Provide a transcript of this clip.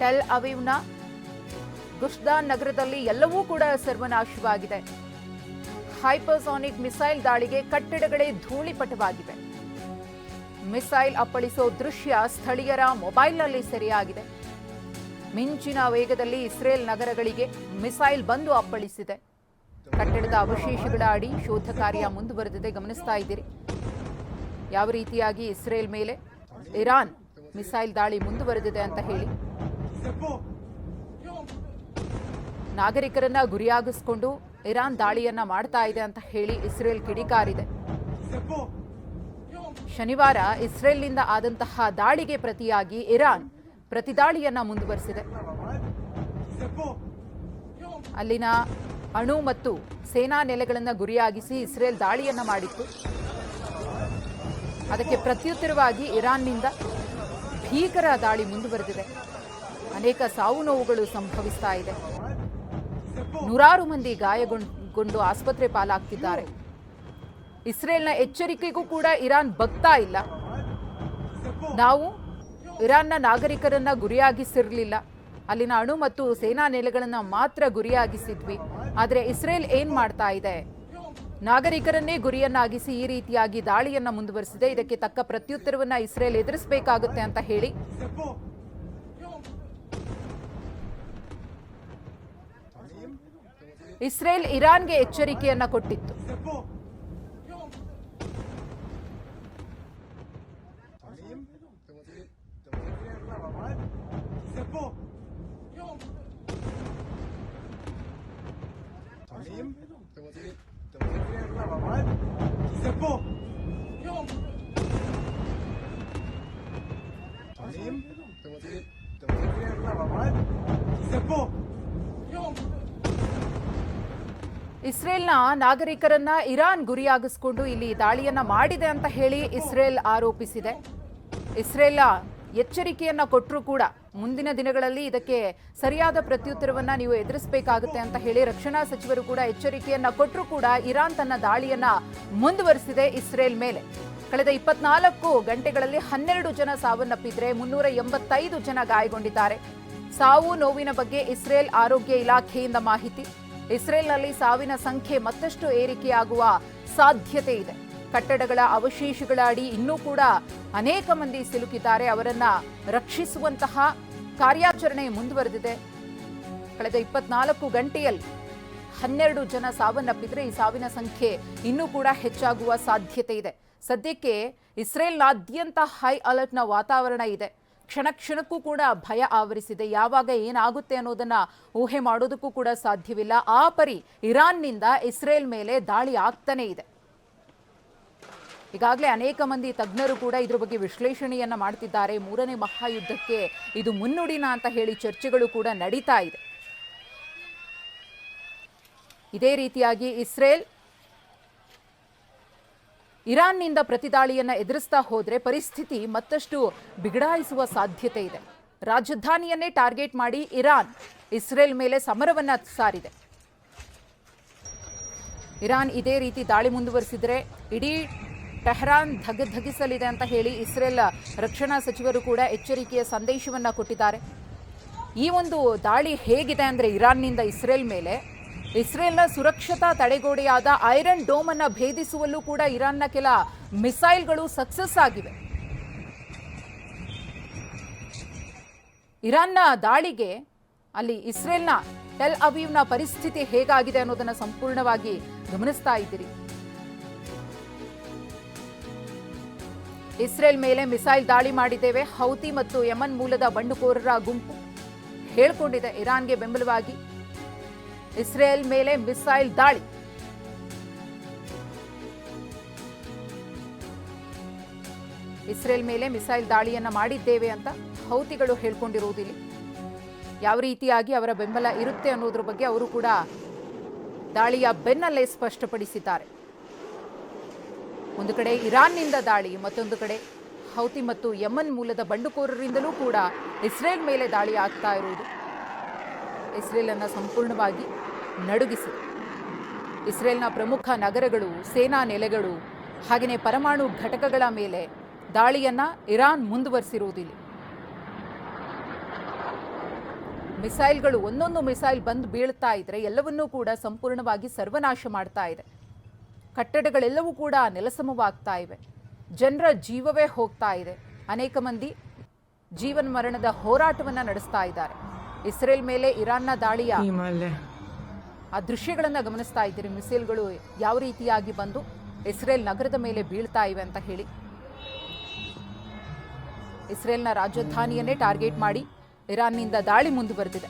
Tell ಅವೀವ್ನ. ಗುಷ್ದಾನ್ ನಗರದಲ್ಲಿ ಎಲ್ಲವೂ ಕೂಡ ಸರ್ವನಾಶವಾಗಿದೆ. ಹೈಪರ್ಸಾನಿಕ್ ಮಿಸೈಲ್ ದಾಳಿಗೆ ಕಟ್ಟಡಗಳೇ ಧೂಳಿಪಟವಾಗಿವೆ. ಮಿಸೈಲ್ ಅಪ್ಪಳಿಸೋ ದೃಶ್ಯ ಸ್ಥಳೀಯರ ಮೊಬೈಲ್ನಲ್ಲಿ ಸೆರೆಯಾಗಿದೆ. ಮಿಂಚಿನ ವೇಗದಲ್ಲಿ ಇಸ್ರೇಲ್ ನಗರಗಳಿಗೆ ಮಿಸೈಲ್ ಬಂದು ಅಪ್ಪಳಿಸಿದೆ. ಕಟ್ಟಡದ ಅವಶೇಷಗಳ ಅಡಿ ಶೋಧ ಕಾರ್ಯ ಮುಂದುವರೆದಿದೆ, ಗಮನಿಸ್ತಾ ಇದ್ದೀರಿ. ಯಾವ ರೀತಿಯಾಗಿ ಇಸ್ರೇಲ್ ಮೇಲೆ ಇರಾನ್ ಮಿಸೈಲ್ ದಾಳಿ ಮುಂದುವರೆದಿದೆ ಅಂತ ಹೇಳಿ. ನಾಗರಿಕರನ್ನ ಗುರಿಯಾಗಿಸಿಕೊಂಡು ಇರಾನ್ ದಾಳಿಯನ್ನ ಮಾಡ್ತಾ ಇದೆ ಅಂತ ಹೇಳಿ ಇಸ್ರೇಲ್ ಕಿಡಿಕಾರಿದೆ. ಶನಿವಾರ ಇಸ್ರೇಲ್ನಿಂದ ಆದಂತಹ ದಾಳಿಗೆ ಪ್ರತಿಯಾಗಿ ಇರಾನ್ ಪ್ರತಿದಾಳಿಯನ್ನ ಮುಂದುವರೆಸಿದೆ. ಅಲ್ಲಿನ ಅಣು ಮತ್ತು ಸೇನಾ ನೆಲೆಗಳನ್ನು ಗುರಿಯಾಗಿಸಿ ಇಸ್ರೇಲ್ ದಾಳಿಯನ್ನ ಮಾಡಿತ್ತು. ಅದಕ್ಕೆ ಪ್ರತ್ಯುತ್ತರವಾಗಿ ಇರಾನ್ನಿಂದ ಭೀಕರ ದಾಳಿ ಮುಂದುವರೆದಿದೆ. ಅನೇಕ ಸಾವು ನೋವುಗಳು ಸಂಭವಿಸ್ತಾ ಇದೆ. ನೂರಾರು ಮಂದಿ ಗಾಯಗೊಂಡು ಆಸ್ಪತ್ರೆ ಪಾಲಾಗ್ತಿದ್ದಾರೆ. ಇಸ್ರೇಲ್ನ ಎಚ್ಚರಿಕೆಗೂ ಕೂಡ ಇರಾನ್ ಬಗ್ತಾ ಇಲ್ಲ. ನಾವು ಇರಾನ್ನ ನಾಗರಿಕರನ್ನ ಗುರಿಯಾಗಿಸಿರಲಿಲ್ಲ. ಅಲ್ಲಿನ ಅಣು ಮತ್ತು ಸೇನಾ ನೆಲೆಗಳನ್ನು ಮಾತ್ರ ಗುರಿಯಾಗಿಸಿದ್ವಿ. ಆದರೆ ಇಸ್ರೇಲ್ ಏನ್ ಮಾಡ್ತಾ ಇದೆ? ನಾಗರಿಕರನ್ನೇ ಗುರಿಯನ್ನಾಗಿಸಿ ಈ ರೀತಿಯಾಗಿ ದಾಳಿಯನ್ನ ಮುಂದುವರೆಸಿದೆ. ಇದಕ್ಕೆ ತಕ್ಕ ಪ್ರತ್ಯುತ್ತರವನ್ನು ಇಸ್ರೇಲ್ ಎದುರಿಸಬೇಕಾಗುತ್ತೆ ಅಂತ ಹೇಳಿ. ಇಸ್ರೇಲ್ ಇರಾನ್ಗೆ ಎಚ್ಚರಿಕೆಯನ್ನ ಕೊಟ್ಟಿತ್ತು ಇಸ್ರೇಲ್ನ ನಾಗರಿಕರನ್ನ ಇರಾನ್ ಗುರಿಯಾಗಿಸಿಕೊಂಡು ಇಲ್ಲಿ ದಾಳಿಯನ್ನ ಮಾಡಿದೆ ಅಂತ ಹೇಳಿ ಇಸ್ರೇಲ್ ಆರೋಪಿಸಿದೆ. ಇಸ್ರೇಲ್ ಎಚ್ಚರಿಕೆಯನ್ನ ಕೊಟ್ಟರೂ ಕೂಡ ಮುಂದಿನ ದಿನಗಳಲ್ಲಿ ಇದಕ್ಕೆ ಸರಿಯಾದ ಪ್ರತ್ಯುತ್ತರವನ್ನ ನೀವು ಎದುರಿಸಬೇಕಾಗುತ್ತೆ ಅಂತ ಹೇಳಿ ರಕ್ಷಣಾ ಸಚಿವರು ಕೂಡ ಎಚ್ಚರಿಕೆಯನ್ನ ಕೊಟ್ಟರೂ ಕೂಡ ಇರಾನ್ ತನ್ನ ದಾಳಿಯನ್ನ ಮುಂದುವರಿಸಿದೆ ಇಸ್ರೇಲ್ ಮೇಲೆ. ಕಳೆದ ಇಪ್ಪತ್ನಾಲ್ಕು ಗಂಟೆಗಳಲ್ಲಿ ಹನ್ನೆರಡು ಜನ ಸಾವನ್ನಪ್ಪಿದ್ರೆ ಮುನ್ನೂರ ಎಂಬತ್ತೈದು ಜನ ಗಾಯಗೊಂಡಿದ್ದಾರೆ. ಸಾವು ನೋವಿನ ಬಗ್ಗೆ ಇಸ್ರೇಲ್ ಆರೋಗ್ಯ ಇಲಾಖೆಯಿಂದ ಮಾಹಿತಿ. ಇಸ್ರೇಲ್ನಲ್ಲಿ ಸಾವಿನ ಸಂಖ್ಯೆ ಮತ್ತಷ್ಟು ಏರಿಕೆಯಾಗುವ ಸಾಧ್ಯತೆ ಇದೆ. ಕಟ್ಟಡಗಳ ಅವಶೇಷಗಳ ಅಡಿ ಇನ್ನೂ ಕೂಡ ಅನೇಕ ಮಂದಿ ಸಿಲುಕಿದ್ದಾರೆ. ಅವರನ್ನ ರಕ್ಷಿಸುವಂತಹ ಕಾರ್ಯಾಚರಣೆ ಮುಂದುವರೆದಿದೆ. ಕಳೆದ ಇಪ್ಪತ್ನಾಲ್ಕು ಗಂಟೆಯಲ್ಲಿ ಹನ್ನೆರಡು ಜನ ಸಾವನ್ನಪ್ಪಿದ್ರೆ ಈ ಸಾವಿನ ಸಂಖ್ಯೆ ಇನ್ನೂ ಕೂಡ ಹೆಚ್ಚಾಗುವ ಸಾಧ್ಯತೆ ಇದೆ. ಸದ್ಯಕ್ಕೆ ಇಸ್ರೇಲ್ನಾದ್ಯಂತ ಹೈ ಅಲರ್ಟ್ನ ವಾತಾವರಣ ಇದೆ. ಕ್ಷಣ ಕ್ಷಣಕ್ಕೂ ಕೂಡ ಭಯ ಆವರಿಸಿದೆ. ಯಾವಾಗ ಏನಾಗುತ್ತೆ ಅನ್ನೋದನ್ನ ಊಹೆ ಮಾಡೋದಕ್ಕೂ ಕೂಡ ಸಾಧ್ಯವಿಲ್ಲ. ಆ ಪರಿ ಇರಾನ್ನಿಂದ ಇಸ್ರೇಲ್ ಮೇಲೆ ದಾಳಿ ಆಗ್ತಾನೇ ಇದೆ. ಈಗಾಗಲೇ ಅನೇಕ ಮಂದಿ ತಜ್ಞರು ಕೂಡ ಇದ್ರ ಬಗ್ಗೆ ವಿಶ್ಲೇಷಣೆಯನ್ನ ಮಾಡ್ತಿದ್ದಾರೆ. ಮೂರನೇ ಮಹಾಯುದ್ಧಕ್ಕೆ ಇದು ಮುನ್ನುಡಿನ ಅಂತ ಹೇಳಿ ಚರ್ಚೆಗಳು ಕೂಡ ನಡೀತಾ ಇದೆ. ಇದೇ ರೀತಿಯಾಗಿ ಇಸ್ರೇಲ್ ಇರಾನ್ನಿಂದ ಪ್ರತಿದಾಳಿಯನ್ನ ಎದುರಿಸ್ತಾ ಹೋದ್ರೆ ಪರಿಸ್ಥಿತಿ ಮತ್ತಷ್ಟು ಬಿಗಡಾಯಿಸುವ ಸಾಧ್ಯತೆ ಇದೆ. ರಾಜಧಾನಿಯನ್ನೇ ಟಾರ್ಗೆಟ್ ಮಾಡಿ ಇರಾನ್, ಇಸ್ರೇಲ್ ಮೇಲೆ ಸಮರವನ್ನ ಸಾರಿದೆ. ಇರಾನ್ ಇದೇ ರೀತಿ ದಾಳಿ ಮುಂದುವರಿಸಿದ್ರೆ ಇಡೀ ಟೆಹರಾನ್ ಧಗಧಗಿಸಲಿದೆ ಅಂತ ಹೇಳಿ ಇಸ್ರೇಲ್ ರಕ್ಷಣಾ ಸಚಿವರು ಕೂಡ ಎಚ್ಚರಿಕೆಯ ಸಂದೇಶವನ್ನ ಕೊಟ್ಟಿದ್ದಾರೆ. ಈ ಒಂದು ದಾಳಿ ಹೇಗಿದೆ ಅಂದ್ರೆ ಇರಾನ್ನಿಂದ ಇಸ್ರೇಲ್ ಮೇಲೆ ಇಸ್ರೇಲ್ನ ಸುರಕ್ಷತಾ ತಡೆಗೋಡೆಯಾದ ಐರನ್ ಡೋಮ್ ಅನ್ನ ಭೇದಿಸುವಲ್ಲೂ ಕೂಡ ಇರಾನ್ನ ಕೆಲ ಮಿಸೈಲ್ಗಳು ಸಕ್ಸಸ್ ಆಗಿವೆ. ಇರಾನ್ನ ದಾಳಿಗೆ ಅಲ್ಲಿ ಇಸ್ರೇಲ್ನ ಟೆಲ್ ಅವೀವ್ನ ಪರಿಸ್ಥಿತಿ ಹೇಗಾಗಿದೆ ಅನ್ನೋದನ್ನ ಸಂಪೂರ್ಣವಾಗಿ ಗಮನಿಸ್ತಾ ಇದ್ದೀರಿ. ಇಸ್ರೇಲ್ ಮೇಲೆ ಮಿಸೈಲ್ ದಾಳಿ ಮಾಡಿದ್ದೇವೆ. ಹೌತಿ ಮತ್ತು ಯಮನ್ ಮೂಲದ ಬಂಡುಕೋರರ ಗುಂಪು ಹೇಳ್ಕೊಂಡಿದೆ. ಇರಾನ್ಗೆ ಬೆಂಬಲವಾಗಿ ಇಸ್ರೇಲ್ ಮೇಲೆ ಮಿಸೈಲ್ ದಾಳಿ. ಇಸ್ರೇಲ್ ಮೇಲೆ ಮಿಸೈಲ್ ದಾಳಿಯನ್ನ ಮಾಡಿದ್ದೇವೆ ಅಂತ ಹೌತಿಗಳು ಹೇಳ್ಕೊಂಡಿರುವುದಿಲ್ಲ. ಯಾವ ರೀತಿಯಾಗಿ ಅವರ ಬೆಂಬಲ ಇರುತ್ತೆ ಅನ್ನೋದ್ರ ಬಗ್ಗೆ ಅವರು ಕೂಡ ದಾಳಿಯ ಬೆನ್ನಲ್ಲೇ ಸ್ಪಷ್ಟಪಡಿಸಿದ್ದಾರೆ. ಒಂದು ಕಡೆ ಇರಾನ್ನಿಂದ ದಾಳಿ, ಮತ್ತೊಂದು ಕಡೆ ಹೌತಿ ಮತ್ತು ಯಮನ್ ಮೂಲದ ಬಂಡುಕೋರರಿಂದಲೂ ಕೂಡ ಇಸ್ರೇಲ್ ಮೇಲೆ ದಾಳಿ ಆಗ್ತಾ ಇರುವುದು. ಇಸ್ರೇಲನ್ನು ಸಂಪೂರ್ಣವಾಗಿ ನಡುಗಿಸಿದೆ. ಇಸ್ರೇಲ್ನ ಪ್ರಮುಖ ನಗರಗಳು, ಸೇನಾ ನೆಲೆಗಳು ಹಾಗೆಯೇ ಪರಮಾಣು ಘಟಕಗಳ ಮೇಲೆ ದಾಳಿಯನ್ನ ಇರಾನ್ ಮುಂದುವರಿಸಿರುವುದಿಲ್ಲ. ಮಿಸೈಲ್ಗಳು, ಒಂದೊಂದು ಮಿಸೈಲ್ ಬಂದು ಬೀಳ್ತಾ ಇದ್ರೆ ಎಲ್ಲವನ್ನೂ ಕೂಡ ಸಂಪೂರ್ಣವಾಗಿ ಸರ್ವನಾಶ ಮಾಡ್ತಾ ಇದೆ. ಕಟ್ಟಡಗಳೆಲ್ಲವೂ ಕೂಡ ನೆಲಸಮವಾಗ್ತಾ ಇವೆ. ಜನರ ಜೀವವೇ ಹೋಗ್ತಾ ಇದೆ. ಅನೇಕ ಮಂದಿ ಜೀವನ ಮರಣದ ಹೋರಾಟವನ್ನ ನಡೆಸ್ತಾ ಇದ್ದಾರೆ. ಇಸ್ರೇಲ್ ಮೇಲೆ ಇರಾನ್ನ ದಾಳಿಯ ಆ ದೃಶ್ಯಗಳನ್ನು ಗಮನಿಸ್ತಾ ಇದ್ದೀರಿ. ಮಿಸೈಲ್ಗಳು ಯಾವ ರೀತಿಯಾಗಿ ಬಂದು ಇಸ್ರೇಲ್ ನಗರದ ಮೇಲೆ ಬೀಳ್ತಾ ಇವೆ ಅಂತ ಹೇಳಿ. ಇಸ್ರೇಲ್ನ ರಾಜಧಾನಿಯನ್ನೇ ಟಾರ್ಗೆಟ್ ಮಾಡಿ ಇರಾನ್ನಿಂದ ದಾಳಿ ಮುಂದುವರೆದಿದೆ.